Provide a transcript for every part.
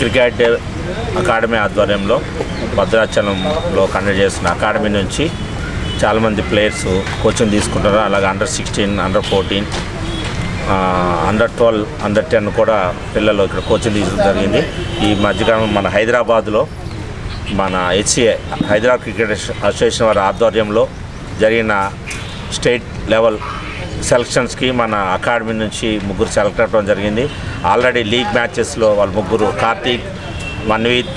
Cricket academy ఆధ్వర్యంలో భద్రాచలంలో conduct చేస్తున్న అకాడమీ నుంచి చాలామంది ప్లేయర్స్ కోచింగ్ తీసుకుంటారు. అలాగే under sixteen under fourteen under twelve under ten కూడా పిల్లలు ఇక్కడ కోచింగ్ తీసుకోవడం జరిగింది. ఈ మధ్యకాలం మన హైదరాబాద్లో మన హెచ్సిఏ హైదరాబాద్ క్రికెట్ అసోసియేషన్ వారి ఆధ్వర్యంలో జరిగిన స్టేట్ లెవెల్ సెలక్షన్స్కి మన అకాడమీ నుంచి ముగ్గురు సెలెక్ట్ అవ్వడం జరిగింది. ఆల్రెడీ లీగ్ మ్యాచెస్లో వాళ్ళ ముగ్గురు కార్తీక్ మన్వీత్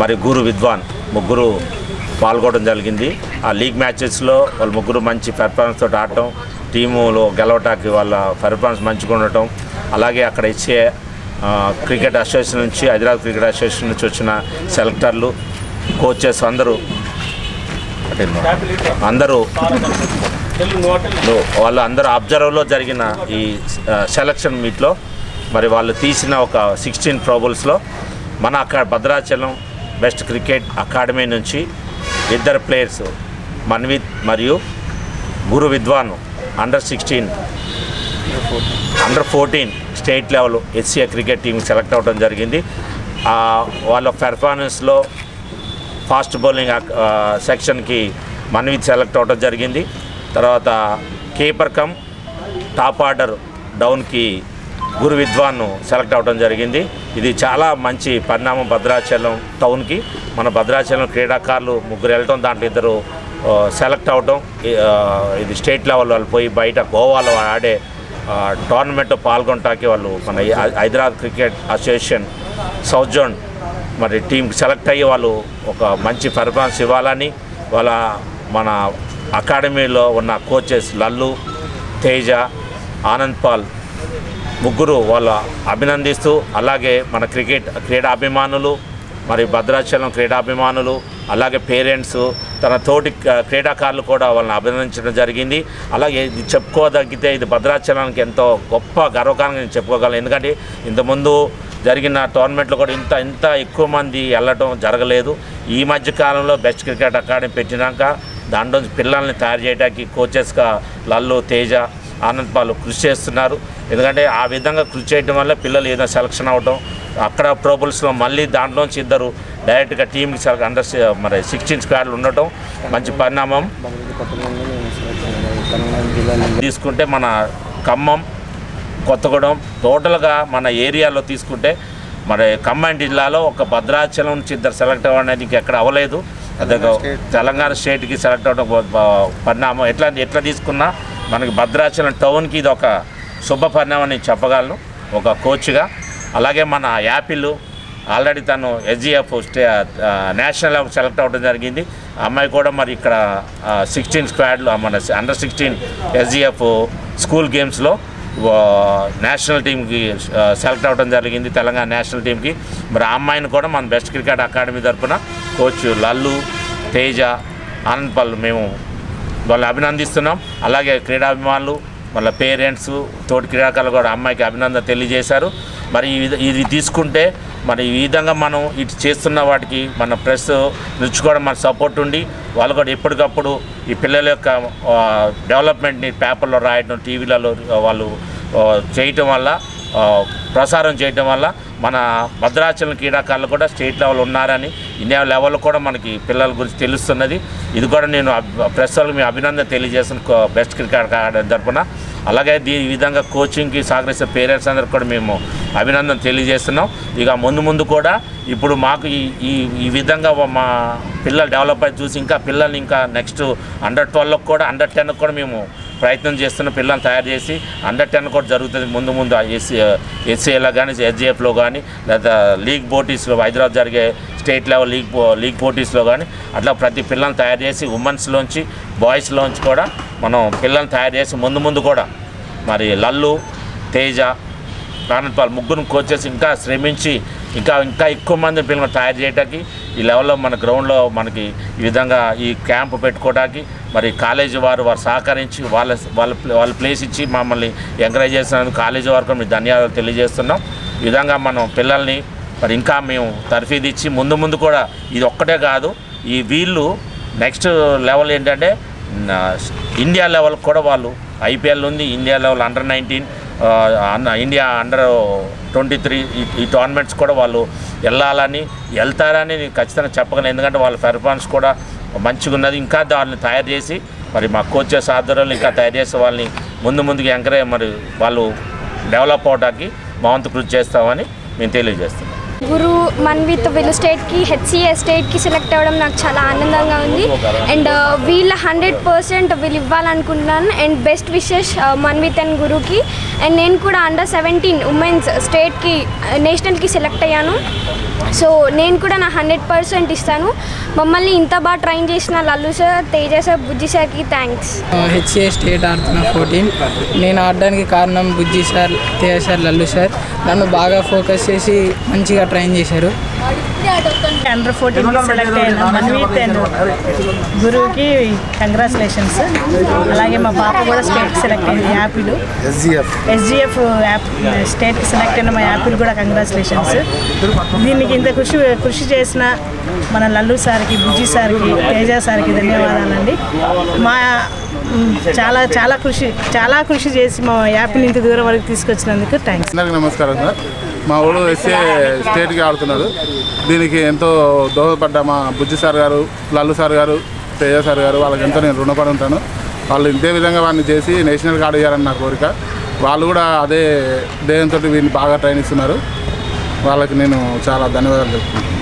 మరి గురు విద్వాన్ ముగ్గురు పాల్గొనడం జరిగింది. ఆ లీగ్ మ్యాచెస్లో వాళ్ళు ముగ్గురు మంచి పెర్ఫార్మెన్స్ తోటి ఆడటం టీములో గెలవటానికి వాళ్ళ పెర్ఫార్మెన్స్ మంచిగా ఉండటం అలాగే అక్కడ ఇచ్చే క్రికెట్ అసోసియేషన్ నుంచి హైదరాబాద్ క్రికెట్ అసోసియేషన్ నుంచి వచ్చిన సెలెక్టర్లు కోచెస్ అందరూ అందరూ వాళ్ళు అందరు అబ్జర్వ్లో జరిగిన ఈ సెలక్షన్ మీట్లో మరి వాళ్ళు తీసిన ఒక సిక్స్టీన్ ప్రోబుల్స్లో మన అక్కడ భద్రాచలం బెస్ట్ క్రికెట్ అకాడమీ నుంచి ఇద్దరు ప్లేయర్స్ మన్విత్ మరియు Guru Vidwan under sixteen under fourteen state level SCA cricket team select అవ్వడం జరిగింది. వాళ్ళ పెర్ఫార్మెన్స్లో ఫాస్ట్ బౌలింగ్ సెక్షన్కి మన్విత్ సెలెక్ట్ అవ్వడం జరిగింది. తర్వాత కీపర్ కమ్ టాప్ ఆర్డర్ డౌన్కి గురు విద్వాన్ను సెలెక్ట్ అవ్వడం జరిగింది. ఇది చాలా మంచి పరిణామం భద్రాచలం టౌన్కి. మన భద్రాచలం క్రీడాకారులు ముగ్గురు వెళ్ళటం దాంట్లో ఇద్దరు సెలెక్ట్ అవ్వటం ఇది స్టేట్ లెవెల్ వాళ్ళు పోయి బయట గోవాలో ఆడే టోర్నమెంట్ పాల్గొనటానికి వాళ్ళు మన high- Hyderabad cricket association south zone మరి టీంకి సెలెక్ట్ అయ్యి వాళ్ళు ఒక మంచి పెర్ఫార్మెన్స్ ఇవ్వాలని వాళ్ళ మన అకాడమీలో ఉన్న కోచెస్ లల్లు తేజ ఆనంద్ పాల్ ముగ్గురు వాళ్ళ అభినందిస్తూ అలాగే మన క్రికెట్ క్రీడాభిమానులు మరి భద్రాచలం క్రీడాభిమానులు అలాగే పేరెంట్స్ తన తోటి క్రీడాకారులు కూడా వాళ్ళని అభినందించడం జరిగింది. అలాగే ఇది చెప్పుకోదగితే ఇది భద్రాచలానికి ఎంతో గొప్ప గర్వకారంగా నేను చెప్పుకోగలను. ఎందుకంటే ఇంతకుముందు జరిగిన టోర్నమెంట్లో కూడా ఇంత ఇంత ఎక్కువ మంది వెళ్ళటం జరగలేదు. ఈ మధ్య కాలంలో బెస్ట్ క్రికెట్ అకాడమీ పెట్టినాక దాంట్లో పిల్లల్ని తయారు చేయడానికి కోచెస్గా లల్లు తేజ ఆనంద్ పాలు కృషి చేస్తున్నారు. ఎందుకంటే ఆ విధంగా కృషి చేయడం వల్ల పిల్లలు ఏదో సెలక్షన్ అవడం అక్కడ ప్రోబుల్స్లో మళ్ళీ దాంట్లోంచి ఇద్దరు డైరెక్ట్గా టీంకి అండర్ మరి సిక్స్టీన్ స్క్వాడ్లు ఉండటం మంచి పరిణామం. తీసుకుంటే మన ఖమ్మం కొత్తగూడెం టోటల్గా మన ఏరియాలో తీసుకుంటే మరి ఖమ్మం జిల్లాలో ఒక భద్రాచలం నుంచి ఇద్దరు సెలెక్ట్ అవ్వడానికి ఎక్కడ అవ్వలేదు. తెలంగాణ స్టేట్కి సెలెక్ట్ గొప్ప పరిణామం. ఎట్లా ఎట్లా తీసుకున్నా మనకి భద్రాచలం టౌన్కి ఇది ఒక శుభ పరిణామం అని చెప్పగలను. ఒక కోచ్గా. అలాగే మన యాపిల్ ఆల్రెడీ తను SGF state national level select అవ్వడం జరిగింది. అమ్మాయి కూడా మరి ఇక్కడ సిక్స్టీన్ స్క్వాడ్లో మన అండర్ సిక్స్టీన్ ఎస్జిఎఫ్ స్కూల్ గేమ్స్లో నేషనల్ టీంకి సెలెక్ట్ అవ్వడం జరిగింది తెలంగాణ నేషనల్ టీంకి మరి ఆ అమ్మాయిని కూడా మన బెస్ట్ క్రికెట్ అకాడమీ తరఫున కోచ్ లల్లు తేజ ఆనంద్ పల్ మేము వాళ్ళని అభినందిస్తున్నాం. అలాగే క్రీడాభిమానులు వాళ్ళ పేరెంట్స్ తోటి క్రీడాకారులు కూడా అమ్మాయికి అభినందన తెలియజేశారు. మరి ఈ ఇది తీసుకుంటే మరి ఈ విధంగా మనం ఇటు చేస్తున్న వాటికి మన ప్రెస్ నుంచి కూడా మన సపోర్ట్ ఉండి వాళ్ళు కూడా ఎప్పటికప్పుడు ఈ పిల్లల యొక్క డెవలప్మెంట్ని పేపర్లో రాయడం టీవీలలో వాళ్ళు చేయటం వల్ల ప్రసారం చేయడం వల్ల మన భద్రాచలం క్రీడాకారులు కూడా స్టేట్ లెవెల్ ఉన్నారని ఇండియా లెవెల్ కూడా మనకి పిల్లల గురించి తెలుస్తున్నది. ఇది కూడా నేను అబ్- ప్రెస్ వాళ్ళకి మీ అభినందన తెలియజేసిన బెస్ట్ క్రికెట్ ఆడే తరపున. అలాగే దీ ఈ విధంగా కోచింగ్కి సహకరిస్తే పేరెంట్స్ అందరికి కూడా మేము అభినందన తెలియజేస్తున్నాం. ఇక ముందు ముందు కూడా ఇప్పుడు మాకు ఈ ఈ ఈ విధంగా మా పిల్లలు డెవలప్ అయి చూసి ఇంకా పిల్లల్ని ఇంకా నెక్స్ట్ అండర్ ట్వెల్వ్కి కూడా అండర్ టెన్కి కూడా మేము ప్రయత్నం చేస్తున్న పిల్లల్ని తయారు చేసి అండర్ టెన్ కూడా జరుగుతుంది. ముందు ముందు ఎస్సీ ఎస్సీఏలో కానీ ఎస్జిఎఫ్లో కానీ లేదా లీగ్ పోటీస్లో హైదరాబాద్ జరిగే స్టేట్ లెవెల్ లీగ్ పో- లీగ్ పోటీస్లో కానీ అట్లా ప్రతి పిల్లల్ని తయారు చేసి ఉమెన్స్లోంచి బాయ్స్లోంచి కూడా మనం పిల్లల్ని తయారు చేసి ముందు ముందు కూడా మరి లల్లు తేజ ఆనంద్ పాల్ ముగ్గురు కోచెస్ ఇంకా శ్రమించి ఇంకా ఇంకా ఎక్కువ మంది పిల్లలు తయారు చేయడానికి ఈ లెవెల్లో మన గ్రౌండ్లో మనకి ఈ విధంగా ఈ క్యాంప్ పెట్టుకోవడానికి మరి కాలేజీ వారు వారు సహకరించి వాళ్ళ వాళ్ళ వాళ్ళ ప్లేస్ ఇచ్చి మమ్మల్ని ఎంకరేజ్ చేస్తున్నందుకు కాలేజీ వారికి మీకు ధన్యవాదాలు తెలియజేస్తున్నాం. ఈ విధంగా మనం పిల్లల్ని మరి ఇంకా మేము తర్ఫీది ఇచ్చి ముందు ముందు కూడా ఇది ఒక్కటే కాదు ఈ వీళ్ళు నెక్స్ట్ లెవెల్ ఏంటంటే ఇండియా లెవెల్ కూడా వాళ్ళు ఐపీఎల్ ఉంది India level under nineteen India under twenty three ఈ టోర్నమెంట్స్ కూడా వాళ్ళు వెళ్ళాలని వెళ్తారని నేను ఖచ్చితంగా చెప్పగలను. ఎందుకంటే వాళ్ళ పెర్ఫార్మెన్స్ కూడా మంచిగా ఉన్నది ఇంకా దాన్ని తయారు చేసి మరి మా కోచెస్ ఆధ్వర్యంలో ఇంకా తయారు చేసి వాళ్ళని ముందు ముందుకు ఎంకరేజ్ మరి వాళ్ళు డెవలప్ అవడానికి మా వంతు కృషి చేస్తామని మేము తెలియజేస్తున్నాం. గురు మన్విత్ వీళ్ళు స్టేట్కి హెచ్సిఏ స్టేట్కి సెలెక్ట్ అవ్వడం నాకు చాలా ఆనందంగా ఉంది. అండ్ uh, వీళ్ళ హండ్రెడ్ పర్సెంట్ వీళ్ళు ఇవ్వాలనుకుంటున్నాను. And best wishes Manvith and గురుకి. And నేను కూడా అండర్ సెవెంటీన్ ఉమెన్స్ స్టేట్కి నేషనల్కి సెలెక్ట్ అయ్యాను. సో నేను కూడా నా హండ్రెడ్ పర్సెంట్ ఇస్తాను. మమ్మల్ని ఇంత బాగా ట్రైన్ చేసిన లల్లు సార్ తేజ సార్ బుజ్జి సార్కి థ్యాంక్స్ హెచ్ఏ స్టేట్ ఆడుతున్న ఫోర్టీన్ నేను ఆడడానికి కారణం Bujji sir Teja sir Lallu sir నన్ను బాగా ఫోకస్ చేసి మంచిగా ట్రైన్ చేశారు. అండర్ ఫోర్టీన్ సెలెక్ట్ అయిన మన్వీత్ అండ్ గురువుకి కంగ్రాచులేషన్స్ అలాగే మా పాప కూడా స్టేట్కి సెలెక్ట్ అయింది యాపిల్. ఎస్జిఎఫ్ ఎస్జిఎఫ్ యాప్ స్టేట్కి సెలెక్ట్ అయిన మా యాపిల్ కూడా కంగ్రాచులేషన్స్ దీనికి ఇంత కృషి కృషి చేసిన మన లల్లు సార్కి బుజ్జి సార్కి తేజ సార్కి ధన్యవాదాలండి. మా మ్, చాలా చాలా కృషి చాలా కృషి చేసి మా యాపిల్ ఇంత దూరం వరకు తీసుకొచ్చినందుకు థ్యాంక్స్ అందరికీ నమస్కారం సార్. మా ఊళ్ళో ఎస్ఏ స్టేట్కి ఆడుతున్నాడు దీనికి ఎంతో దోహదపడ్డ మా బుజ్జి సార్ గారు లల్లు సార్ గారు తేజ సార్ గారు వాళ్ళకి ఎంతో నేను రుణపడి ఉంటాను. వాళ్ళు ఇంతే విధంగా వాడిని చేసి నేషనల్కి ఆడేయాలని నా కోరిక. వాళ్ళు కూడా అదే ధ్యేయంతో వీడిని బాగా ట్రైన్ ఇస్తున్నారు. వాళ్ళకి నేను చాలా ధన్యవాదాలు చెప్తున్నాను.